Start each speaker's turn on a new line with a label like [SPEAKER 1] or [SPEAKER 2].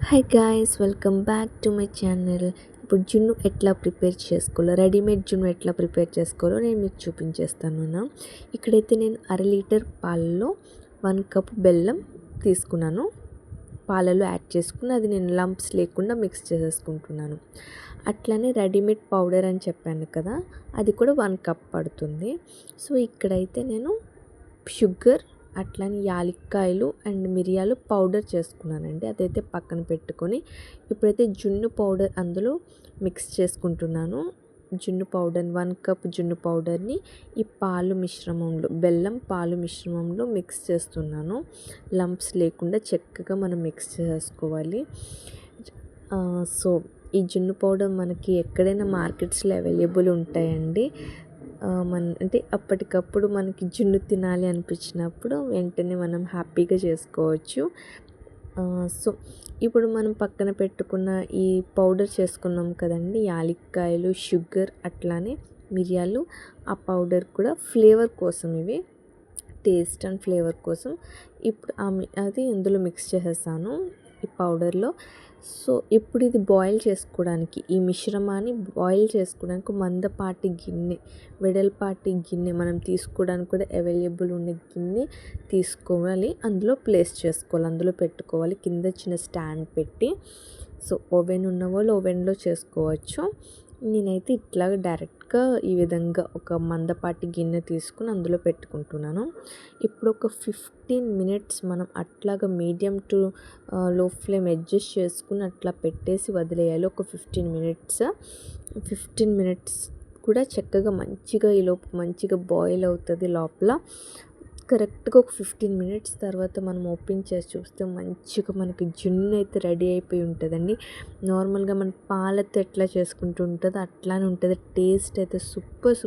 [SPEAKER 1] Hi guys welcome back to my channel ఇప్పుడు జున్ను ఎట్లా ప్రిపేర్ చేసుకోవాలో రెడీమేడ్ జున్ను ఎట్లా ప్రిపేర్ చేసుకోవాలో నేను మీకు చూపించేస్తాను ఇక్కడైతే నేను అర లీటర్ పాలలో వన్ కప్ బెల్లం తీసుకున్నాను. పాలలో యాడ్ చేసుకుని అది నేను లంప్స్ లేకుండా మిక్స్ చేసేసుకుంటున్నాను. అట్లానే రెడీమేడ్ పౌడర్ అని చెప్పాను కదా అది కూడా వన్ కప్ పడుతుంది. సో ఇక్కడైతే నేను షుగర్ అట్లని యాలక్కాయలు అండ్ మిరియాలు పౌడర్ చేసుకున్నానండి. అదైతే పక్కన పెట్టుకొని ఇప్పుడైతే జున్ను పౌడర్ అందులో మిక్స్ చేసుకుంటున్నాను. జున్ను పౌడర్ వన్ కప్ జున్ను పౌడర్ని ఈ పాలు మిశ్రమంలో బెల్లం పాలు మిశ్రమంలో మిక్స్ చేస్తున్నాను. లంప్స్ లేకుండా చక్కగా మనం మిక్స్ చేసుకోవాలి. సో ఈ జున్ను పౌడర్ మనకి ఎక్కడైనా మార్కెట్స్లో అవైలబుల్ ఉంటాయండి. మన అంటే అప్పటికప్పుడు మనకి జున్ను తినాలి అనిపించినప్పుడు వెంటనే మనం హ్యాపీగా చేసుకోవచ్చు. సో ఇప్పుడు మనం పక్కన పెట్టుకున్న ఈ పౌడర్ చేసుకున్నాం కదండి యాలక్కాయలు షుగర్ అట్లానే మిరియాలు ఆ పౌడర్ కూడా ఫ్లేవర్ కోసం ఇవి టేస్ట్ అండ్ ఫ్లేవర్ కోసం. ఇప్పుడు అది ఇందులో మిక్స్ చేసేసాను. ఈ పౌడర్లో. సో ఇప్పుడు ఇది బాయిల్ చేసుకోవడానికి ఈ మిశ్రమాన్ని బాయిల్ చేసుకోవడానికి మందపాటి గిన్నె వెడల్పాటి గిన్నె మనం తీసుకోవడానికి కూడా అవైలబుల్ ఉన్న గిన్నె తీసుకోవాలి. అందులో ప్లేస్ చేసుకోవాలి అందులో పెట్టుకోవాలి. కింద చిన్న స్టాండ్ పెట్టి. సో ఓవెన్ ఉన్న వాళ్ళు ఓవెన్లో చేసుకోవచ్చు. నేనైతే ఇట్లా డైరెక్ట్గా ఈ విధంగా ఒక మందపాటి గిన్నె తీసుకుని అందులో పెట్టుకుంటున్నాను. ఇప్పుడు ఒక ఫిఫ్టీన్ మినిట్స్ మనం అట్లాగా medium to low flame adjust చేసుకుని అట్లా పెట్టేసి వదిలేయాలి. ఒక ఫిఫ్టీన్ మినిట్స్ ఫిఫ్టీన్ మినిట్స్ కూడా చక్కగా మంచిగా ఈ లోపు మంచిగా బాయిల్ అవుతుంది లోపల. కరెక్ట్గా ఒక ఫిఫ్టీన్ మినిట్స్ తర్వాత మనం ఓపెన్ చేసి చూస్తే మంచిగా మనకి జున్ను అయితే రెడీ అయిపోయి ఉంటుందండి. నార్మల్గా మన పాలతో ఎట్లా చేసుకుంటూ ఉంటుందో అట్లానే ఉంటుంది. టేస్ట్ అయితే సూపర్ సూపర్.